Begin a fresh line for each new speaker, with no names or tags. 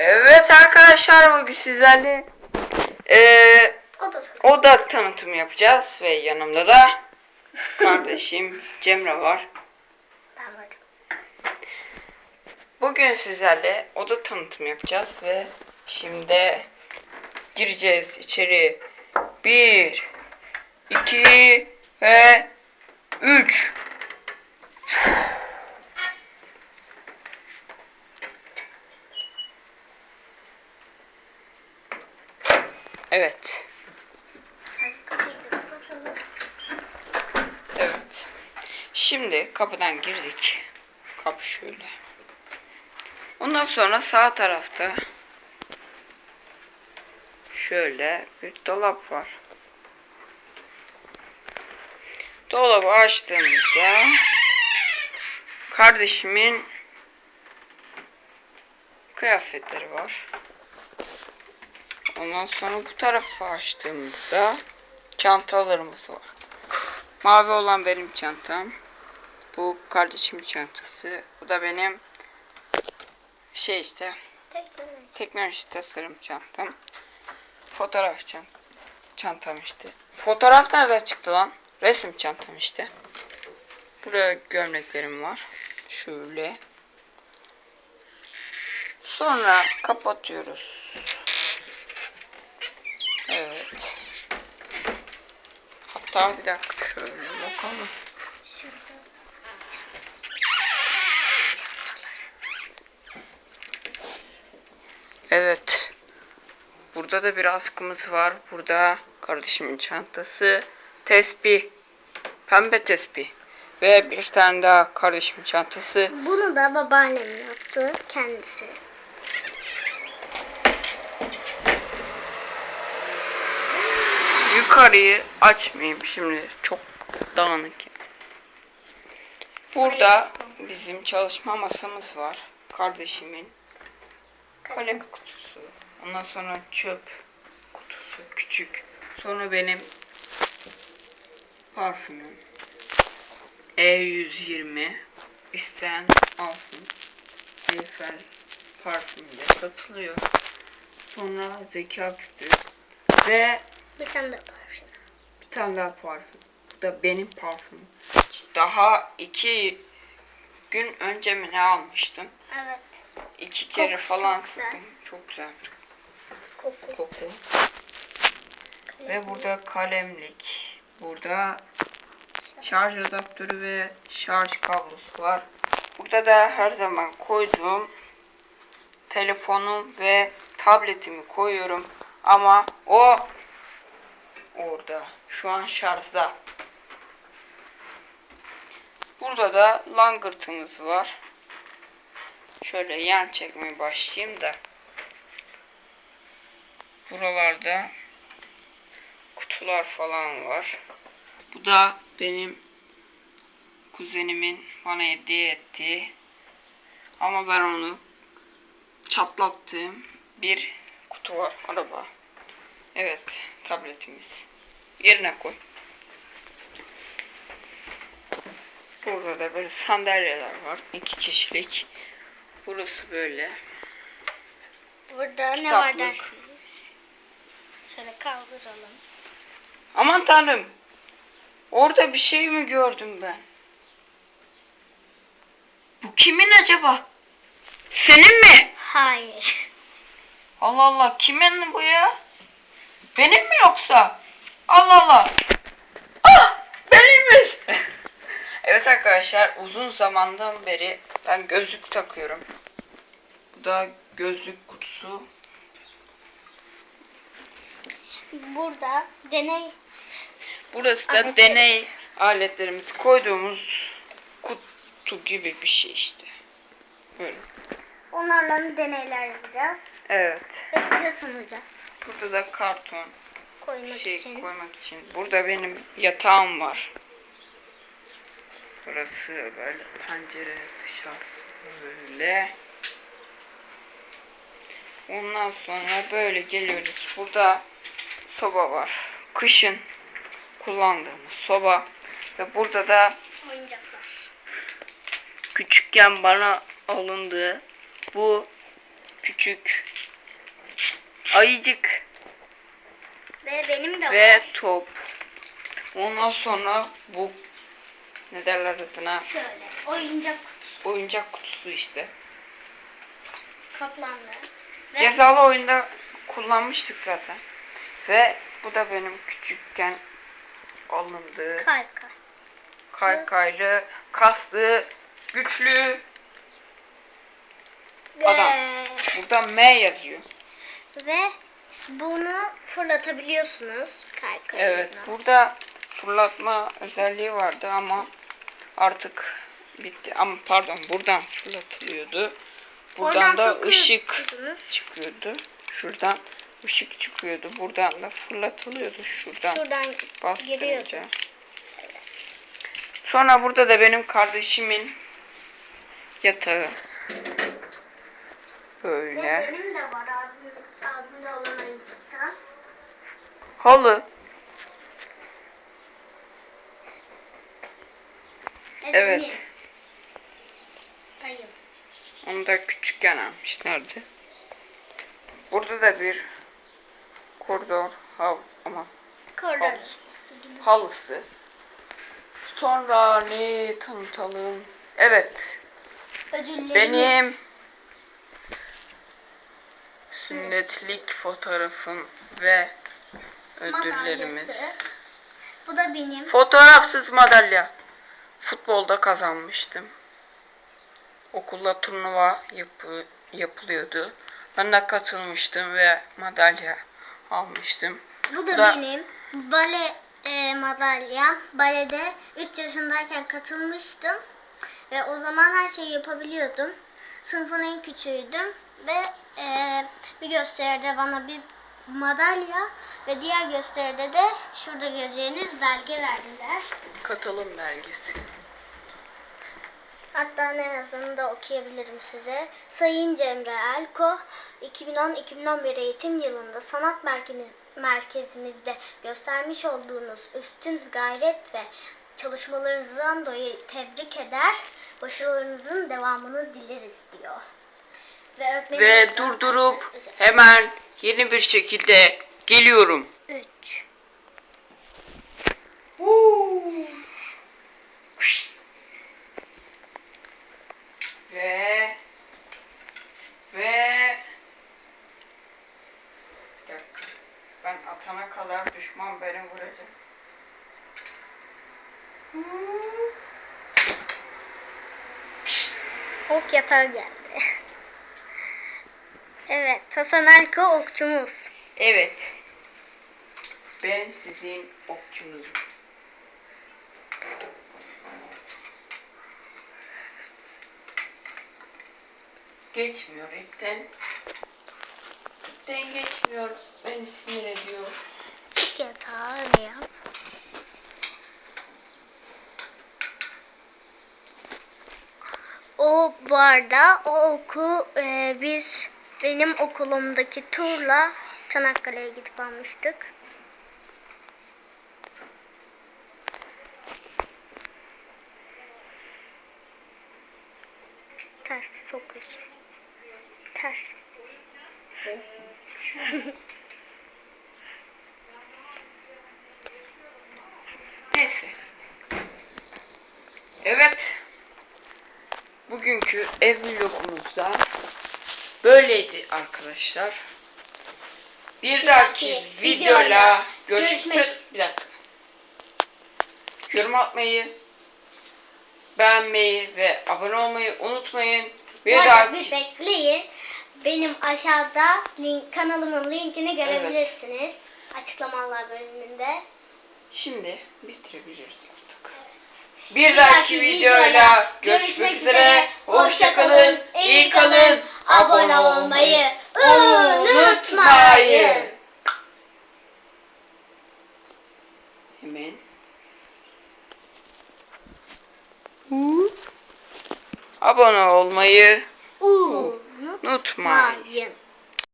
Evet arkadaşlar bugün sizlerle
da
oda tanıtımı yapacağız ve yanımda da kardeşim Cemre var.
ben varım.
Bugün sizlerle oda tanıtımı yapacağız ve şimdi gireceğiz içeri. Bir, iki ve üç. Evet. Evet. Şimdi kapıdan girdik. Kapı şöyle. Ondan sonra sağ tarafta şöyle bir dolap var. Dolabı açtığımızda kardeşimin kıyafetleri var. Ondan sonra bu tarafı açtığımızda çantalarımız var. Mavi olan benim çantam. Bu kardeşimin çantası. Bu da benim şey işte
Teknoloji.
teknoloji tasarım çantam. Fotoğraf çant çantam işte. Fotoğraf nereden çıktı lan? Resim çantam işte. Buraya gömleklerim var. Şöyle. Sonra kapatıyoruz. Evet. Hatta bir dakika şöyle bakalım. Evet. Burada da bir askımız var. Burada kardeşimin çantası. Tespih. Pembe tespih. Ve bir tane daha kardeşimin çantası.
Bunu da babaannem yaptı kendisi.
Yukarıyı açmayayım şimdi. Çok dağınık. Burada bizim çalışma masamız var. Kardeşimin kalem kutusu. Ondan sonra çöp kutusu küçük. Sonra benim parfümüm. E120 isteyen alsın. Eiffel parfümü de satılıyor. Sonra zeka küpü ve
Bir tane.
Bir tane daha parfüm. Bu da benim parfümüm. Daha iki gün önce mi ne almıştım?
Evet.
İki kere
Kokusu
falan
güzel.
sıktım. Çok güzel
Koku.
koku. Ve burada kalemlik. Burada şarj adaptörü ve şarj kablosu var. Burada da her zaman koyduğum telefonum ve tabletimi koyuyorum. Ama o orada. Şu an şarjda. Burada da langırtımız var. Şöyle yan çekmeye başlayayım da. Buralarda kutular falan var. Bu da benim kuzenimin bana hediye ettiği ama ben onu çatlattığım bir kutu var araba. Evet tabletimiz. Yerine koy. Burada da böyle sandalyeler var. iki kişilik. Burası böyle.
Burada ne
Kitaplık.
var dersiniz? Şöyle kaldıralım.
Aman tanrım. Orada bir şey mi gördüm ben? Bu kimin acaba? Senin mi?
Hayır.
Allah Allah kimin bu ya? Benim mi yoksa? Allah Allah. Ah benimmiş. evet arkadaşlar uzun zamandan beri ben gözlük takıyorum. Bu da gözlük kutusu.
Burada deney
Burası da
Aletlerimiz.
deney aletlerimizi koyduğumuz kutu gibi bir şey işte. Böyle.
onlarla deneyler yapacağız.
Evet.
Ve size sunacağız.
Burada da karton
Koymak
şey
için.
koymak için. Burada benim yatağım var. Burası böyle pencere dışarısı böyle. Ondan sonra böyle geliyoruz. Burada soba var. Kışın kullandığımız soba. Ve burada da
Oyuncaklar.
küçükken bana alındığı bu küçük ayıcık
Ve benim de
ve
var.
top. Ondan sonra bu ne derler adına
Şöyle oyuncak kutusu
oyuncak kutusu işte.
kaplandı. Ve
Cezalı oyunda kullanmıştık zaten. Ve bu da benim küçükken alındığı
kay kay.
kaykaylı, kaslı, güçlü. Adam.
Ve,
Burada M yazıyor.
Ve bunu fırlatabiliyorsunuz kay kay.
Evet, burada fırlatma özelliği vardı ama artık bitti. Ama pardon, buradan fırlatılıyordu. Buradan da ışık çıkıyordu. Şuradan ışık çıkıyordu. Buradan da fırlatılıyordu. Şuradan
Şuradan
bastırınca. Sonra burada da benim kardeşimin yatağı. Böyle.
benim de var
Halı.
Ve
Evet.
Ayım.
Onu da küçükken almışlardı. Burada da bir koridor hav ama. Havuz. halısı. Sonra ne tanıtalım? Evet.
Ödüllerimiz.
Benim sünnetlik fotoğrafım ve ödüllerimiz.
Madalyası. Bu da benim.
Fotoğrafsız madalya. Futbolda kazanmıştım. Okulda turnuva yapı, yapılıyordu. Ben de katılmıştım ve madalya almıştım.
Bu da,
da-
benim. Bale e, madalyam. Balede 3 yaşındayken katılmıştım. Ve o zaman her şeyi yapabiliyordum. Sınıfın en küçüğüydüm. Ve e, bir gösteride bana bir madalya ve diğer gösteride de şurada göreceğiniz belge verdiler.
Katılım belgesi.
Hatta ne yazdığını da okuyabilirim size. Sayın Cemre Elko, 2010-2011 eğitim yılında sanat merkez, merkezimizde göstermiş olduğunuz üstün gayret ve çalışmalarınızdan dolayı tebrik eder, başarılarınızın devamını dileriz diyor. Ve, öğretmenimiz-
Ve durdurup hemen yeni bir şekilde geliyorum.
3.
Ve ve bir dakika. Ben atana kadar düşman beni vuracak.
Ok yatağı geldi. Evet, Hasan Elko okçumuz.
Evet. Ben sizin okçunuzum. Geçmiyor ipten. İpten geçmiyor. Beni sinir ediyor.
Çık yatağı öyle yap. O bu arada o oku e, biz benim okulumdaki turla Çanakkale'ye gidip almıştık. Ters kötü. Ters.
Neyse. Evet. Bugünkü ev vlogumuzda böyleydi arkadaşlar. Bir dahaki
videoyla
görüşmek
görüşmek-
bir dakika. Yorum atmayı, beğenmeyi ve abone olmayı unutmayın. Bir
Bu arada
dahaki
bir bekleyin. Benim aşağıda link, kanalımın linkini görebilirsiniz. Açıklamalar bölümünde.
şimdi bitirebiliriz artık. Bir dahaki videoyla görüşmek üzere. Hoşça kalın, iyi kalın, abone olmayı unutmayın. Hemen. Abone olmayı
Unutmayın.
unutmayın.